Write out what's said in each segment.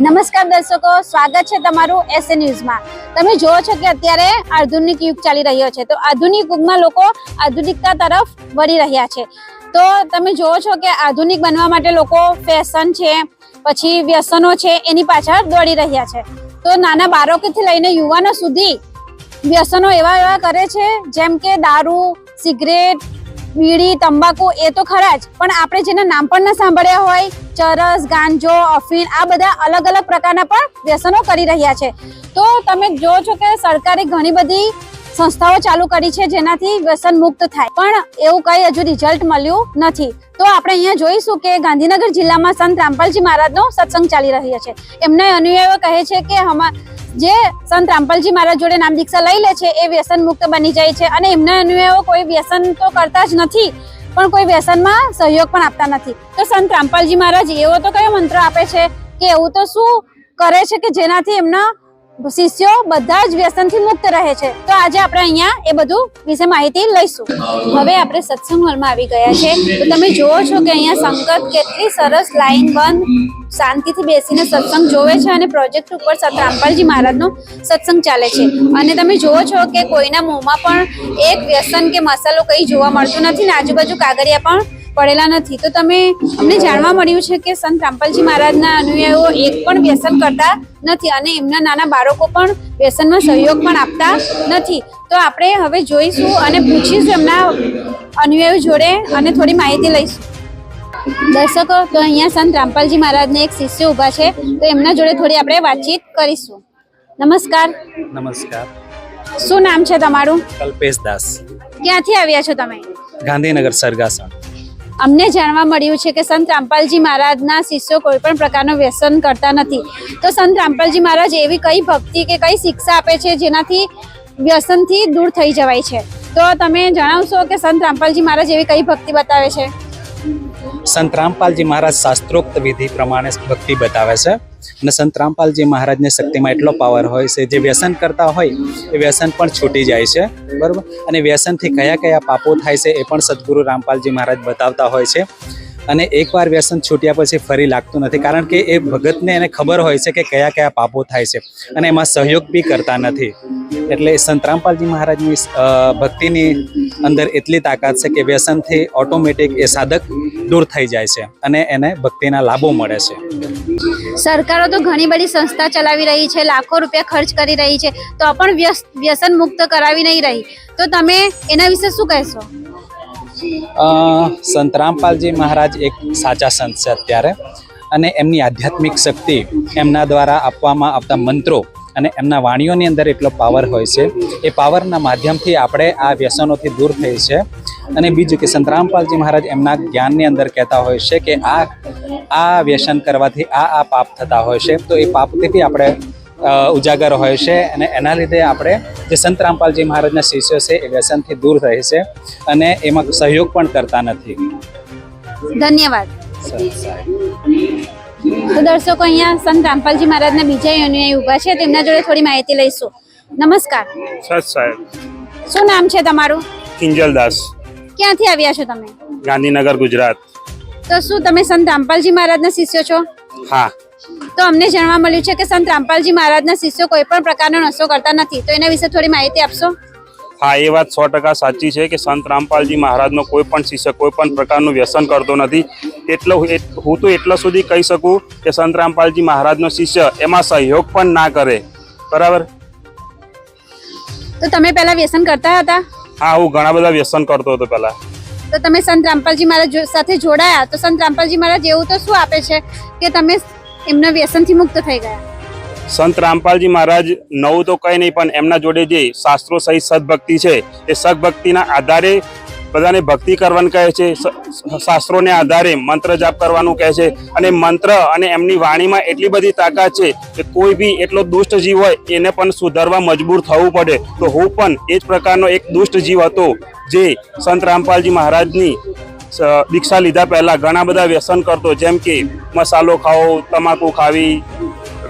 નમસ્કાર દર્શકો, સ્વાગત છે તમારું એસએ ન્યૂઝમાં તમે જુઓ છો કે અત્યારે આધુનિક યુગ ચાલી રહ્યો છે. તો આધુનિક યુગમાં લોકો આધુનિકતા તરફ વળી રહ્યા છે. તો તમે જુઓ છો કે આધુનિક બનવા માટે લોકો ફેશન છે, પછી વ્યસનો છે, એની પાછળ દોડી રહ્યા છે. તો નાના બાળકોથી લઈને યુવાનો સુધી વ્યસનો એવા એવા કરે છે, જેમ કે દારૂ, સિગરેટ બીડી, તંબાકુ, એ તો ખરા જ. પણ આપણે જેના નામ પણ ન સાંભળ્યા હોય, ચરસ, ગાંજો, અફીણ, આ બધા અલગ અલગ પ્રકારના પણ વ્યસનો કરી રહ્યા છે. તો તમે જો છો કે સરકારે ઘણી બધી સંસ્થાઓ ચાલુ કરી છે જેનાથી વ્યસન મુક્ત થાય. પણ એવું કઈ હજુ રિઝલ્ટ મળ્યું નથી. તો આપણે અહીંયા જોઈશું કે ગાંધીનગર જિલ્લામાં સંત રામપાલજી મહારાજનો સત્સંગ ચાલી રહ્યો છે. એમના અનુયાયીઓ કહે છે કે હમા જે સંત રામપાલજી મહારાજ જોડે નામ દીક્ષા લઈ લે છે, એ વ્યસન મુક્ત બની જાય છે અને એમના અનુયાયીઓ કોઈ વ્યસન તો કરતા જ નથી, પણ કોઈ વ્યસનમાં સહયોગ પણ આપતા નથી. તો સંત રામપાલજી મહારાજ એવો તો કયો મંત્ર આપે છે કે એવું તો શું કરે છે કે જેનાથી એમના શિષ્યો બધા જ વ્યસનથી મુક્ત રહે છે. તો આજે આપણે અહીંયા એ બધું વિશે માહિતી લઈશું. હવે આપણે સત્સંગ હોલમાં આવી ગયા છે. તો તમે જુઓ છો કે અહીંયા સંગત કેટલી સરસ લાઈન બંધ શાંતિથી બેસીને સત્સંગ જોવે છે અને પ્રોજેક્ટ ઉપર સત રામપાલજી મહારાજનો સત્સંગ ચાલે છે. અને તમે જુઓ છો કે કોઈના મોંમાં પણ એક વ્યસન કે મસાલો કંઈ જોવા મળતું નથી ને આજુબાજુ કાગળિયા પણ પડેલા નથી. તો તમે અમને જાણવા મળ્યું છે કે સંત રામપાલજી મહારાજના અનુયાયીઓ એક પણ વ્યસન કરતા નથી અને એમના નાના બાળકો પણ વ્યસનમાં સહયોગ પણ આપતા નથી. તો આપણે હવે જોઈશું અને પૂછીશું એમના અનુયાયીઓ જોડે અને થોડી માહિતી લઈશું. દર્શકો તો અહીંયા સંત રામપાલજી મહારાજને એક શિષ્ય ઊભા છે. તો એમના જોડે થોડી આપણે વાતચીત કરીશું. નમસ્કાર. નમસ્કાર. શું નામ છે તમારું? કલ્પેશ દાસ ક્યાંથી આવ્યા છો તમે? ગાંધીનગર સરગાસણ. અમને જાણવા મળ્યું છે કે સંત રામપાલજી મહારાજના શિષ્યો કોઈ પણ પ્રકારનું વ્યસન કરતા નથી. તો સંત રામપાલજી મહારાજ એવી કઈ ભક્તિ કે કઈ શિક્ષા આપે છે જેનાથી વ્યસનથી દૂર થઈ જવાય છે? તો તમે જણાવશો કે સંત રામપાલજી મહારાજ એવી કઈ ભક્તિ બતાવે છે? સંત રામપાલજી મહારાજ શાસ્ત્રોક્ત વિધિ પ્રમાણે ભક્તિ બતાવે છે. અને સંત રામપાલજી મહારાજને શક્તિમાં એટલો પાવર હોય છે, જે વ્યસન કરતા હોય, એ વ્યસન પણ છૂટી જાય છે, બરાબર? અને વ્યસનથી કયા કયા પાપો થાય છે, એ પણ સદગુરુ રામપાલજી મહારાજ બતાવતા હોય છે. અને એકવાર વ્યસન છૂટ્યા પછી ફરી લાગતું નથી. કારણ કે એ ભગતને એને ખબર હોય છે કે કયા કયા પાપો થાય છે અને એમાં સહયોગ બી કરતા નથી. એટલે સંત રામપાલજી મહારાજની ભક્તિની અંદર એટલી તાકાત છે કે વ્યસનથી ઓટોમેટિક એ સાધક દૂર થઈ જાય છે અને એને ભક્તિના લાભો મળે છે. સરકારો તો ઘણી બધી સંસ્થા ચલાવી રહી છે, લાખો રૂપિયા ખર્ચ કરી રહી છે, તો પણ વ્યસ- વ્યસન મુક્ત કરાવી નહીં રહી. તો તમે એના વિશે શું કહેશો? સંત રામપાલજી મહારાજ એક સાચા સંત છે અત્યારે. અને એમની આધ્યાત્મિક શક્તિ એમના દ્વારા આપવામાં આવતા મંત્રો અને એમના વાણીઓની અંદર એટલો પાવર હોય છે. એ પાવરના માધ્યમથી આપણે આ વ્યસનોથી દૂર થઈ છે. અને બીજું કે સંત રામપાલજી મહારાજ એમના જ્ઞાનની અંદર કહેતા હોય છે કે આ આ વ્યસન કરવાથી આ આ પાપ થતા હોય છે. તો એ પાપથી આપણે ઉજાગર હોય છે અને એના લીધે આપણે જે સંત રામપાલજી મહારાજના શિષ્યો છે એ વ્યસનથી દૂર રહે છે અને એમાં સહયોગ પણ કરતા નથી. ધન્યવાદ. તો દર્શકો અહીંયા સંત રામપાલજી મહારાજના બીજા અનુયાયી ઊભા છે તેમના જોડે થોડી માહિતી લઈશું. નમસ્કાર. સત સાહેબ. શું નામ છે તમારું? કિંજલદાસ. ક્યાંથી આવ્યા છો તમે? ગાંધીનગર ગુજરાત. તો શું તમે સંત રામપાલજી મહારાજના શિષ્યો છો? હા. તો અમને જાણવા મળ્યું છે કે સંત રામપાલજી મહારાજના શિષ્યો કોઈ પણ પ્રકારનો નશો કરતા નથી. તો એના વિશે થોડી માહિતી આપશો? હા એ વાત સો ટકા સાચી છે કે સંત રામપાલજી મહારાજનો કોઈ પણ શિષ્ય કોઈ પણ પ્રકારનું વ્યસન કરતો નથી. એટલો હું તો એટલા સુધી કહી શકું કે સંત રામપાલજી મહારાજનો શિષ્ય એમાં સહયોગ પણ ના કરે. બરાબર? તો તમે પહેલા વ્યસન કરતા હતા? હા હું ઘણા બધા વ્યસન કરતો હતો પહેલા. તો તમે સંત રામપાલજી મહારાજ સાથે જોડાયા? તો સંત રામપાલજી મહારાજ એવું તો શું આપે છે કે તમે એમના વ્યસનથી મુક્ત થઈ ગયા. સંત રામપાલજી મહારાજ નવું તો કંઈ નહીં, પણ એમના જોડે જે શાસ્ત્રો સહિત સદભક્તિ છે, એ સદભક્તિના આધારે બધાને ભક્તિ કરવાનું કહે છે શાસ્ત્રોને આધારે મંત્ર જાપ કરવાનું કહે છે અને મંત્ર અને એમની વાણીમાં એટલી બધી તાકાત છે કે કોઈ બી એટલો દુષ્ટ જીવ હોય, એને પણ સુધારવા મજબૂર થવું પડે. તો હું પણ એ જ પ્રકારનો એક દુષ્ટ જીવ હતો, જે સંત રામપાલજી મહારાજની દીક્ષા લીધા પહેલાં ઘણા બધા વ્યસન કરતો, જેમ કે મસાલો ખાવો તમાકુ ખાવી,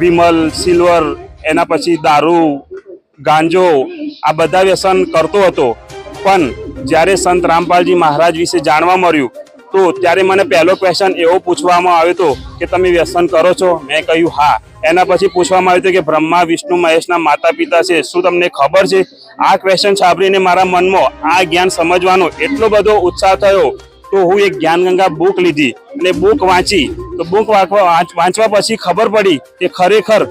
વિમલ, સિલ્વર, એના પછી દારૂ, ગાંજો, આ બધા વ્યસન કરતો હતો. પણ જ્યારે સંત રામપાલજી મહારાજ વિશે જાણવા મળ્યું, તો ત્યારે મને પહેલો ક્વેશ્ચન એવો પૂછવામાં આવ્યો હતો કે, તમે વ્યસન કરો છો? મેં કહ્યું, હા. એના પછી પૂછવામાં આવ્યું હતું કે, બ્રહ્મા, વિષ્ણુ, મહેશના માતા પિતા છે, શું તમને ખબર છે? આ ક્વેશ્ચન સાંભળીને મારા મનમાં આ જ્ઞાન સમજવાનો એટલો બધો ઉત્સાહ થયો તો હું એક જ્ઞાનગંગા બુક લીધી અને બુક વાંચી. તો બુક વાંચવા પછી ખબર પડી કે ખરેખર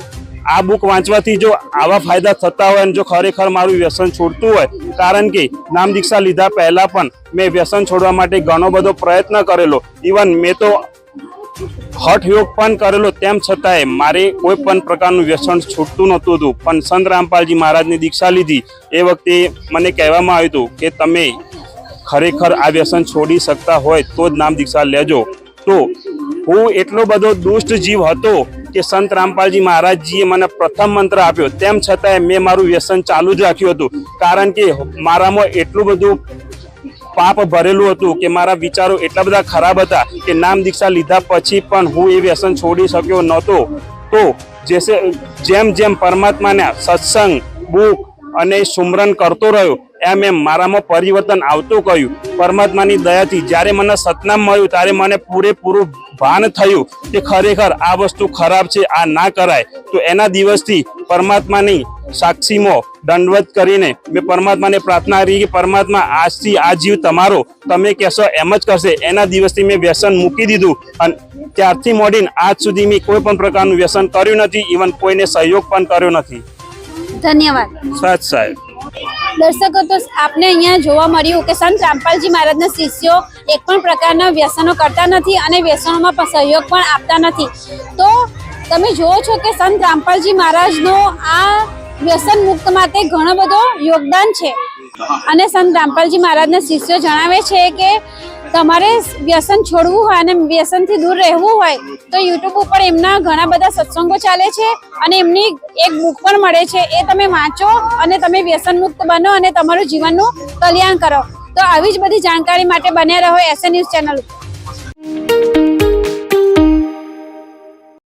આ બુક વાંચવાથી જો આવા ફાયદા થતા હોય અને જો ખરેખર મારું વ્યસન છોડતું હોય, કારણ કે નામ દીક્ષા લીધા પહેલાં પણ મેં વ્યસન છોડવા માટે ઘણો બધો પ્રયત્ન કરેલો. ઇવન મેં તો હઠ યોગ પણ કરેલો. તેમ છતાંય મારે કોઈ પણ પ્રકારનું વ્યસન છૂટતું નહોતું હતું. પણ સંત રામપાલજી મહારાજની દીક્ષા લીધી. એ વખતે મને કહેવામાં આવ્યું હતું કે તમે ખરેખર આ વ્યસન છોડી શકતા હોય તો જ નામ દીક્ષા લેજો. તો હું એટલો બધો દુષ્ટ જીવ હતો કે સંત રામપાલજી મહારાજજીએ મને પ્રથમ મંત્ર આપ્યો. તેમ છતાંય મેં મારું વ્યસન ચાલુ જ રાખ્યું હતું. કારણ કે મારામાં એટલું બધું પાપ ભરેલું હતું કે મારા વિચારો એટલા બધા ખરાબ હતા કે નામ દીક્ષા લીધા પછી પણ હું એ વ્યસન છોડી શક્યો નહોતો. તો જેસે જેમ જેમ પરમાત્માના સત્સંગ, બુક અને સુમરન કરતો રહ્યો એમ એમ મારામાં પરિવર્તન આવતું કહ્યું પરમાત્માની દયાથી જ્યારે મને સતનામ મળ્યું ત્યારે મને પૂરેપૂરું ભાન થયું કે ખરેખર આ વસ્તુ ખરાબ છે આ ના કરાય. તો એના દિવસથી પરમાત્માની સાક્ષીમાં દંડવત કરીને મેં પરમાત્માને પ્રાર્થના કરી કે પરમાત્મા આજથી આ જીવ તમારો. તમે કહેશો એમ જ કરશે. એના દિવસથી મેં વ્યસન મૂકી દીધું અને ત્યારથી મોડીને આજ સુધી મેં કોઈ પણ પ્રકારનું વ્યસન કર્યું નથી. ઇવન કોઈને સહયોગ પણ કર્યો નથી. ધન્યવાદ. સાચ સાહેબ. દર્શકો, તો આપને અહીંયા જોવા મળ્યું કે સંત રામપાલજી મહારાજના શિષ્યો એક પણ પ્રકારના વ્યસનો કરતા નથી અને વ્યસનોમાં સહયોગ પણ આપતા નથી. તો તમે જુઓ છો કે સંત રામપાલજી મહારાજનો આ વ્યસન મુક્ત માટે ઘણો બધો યોગદાન છે. અને સંત રામપાલજી મહારાજના શિષ્યો જણાવે છે કે તમારે વ્યસન છોડવું હોય અને વ્યસનથી દૂર રહેવું હોય, તો યુટ્યુબ ઉપર એમના ઘણા બધા સત્સંગો ચાલે છે અને એમની એક બુક પણ મળે છે. એ તમે વાંચો અને તમે વ્યસન મુક્ત બનો અને તમારું જીવનનું કલ્યાણ કરો. તો આવી જ બધી જાણકારી માટે બન્યા રહો એસએ ન્યૂઝ ચેનલ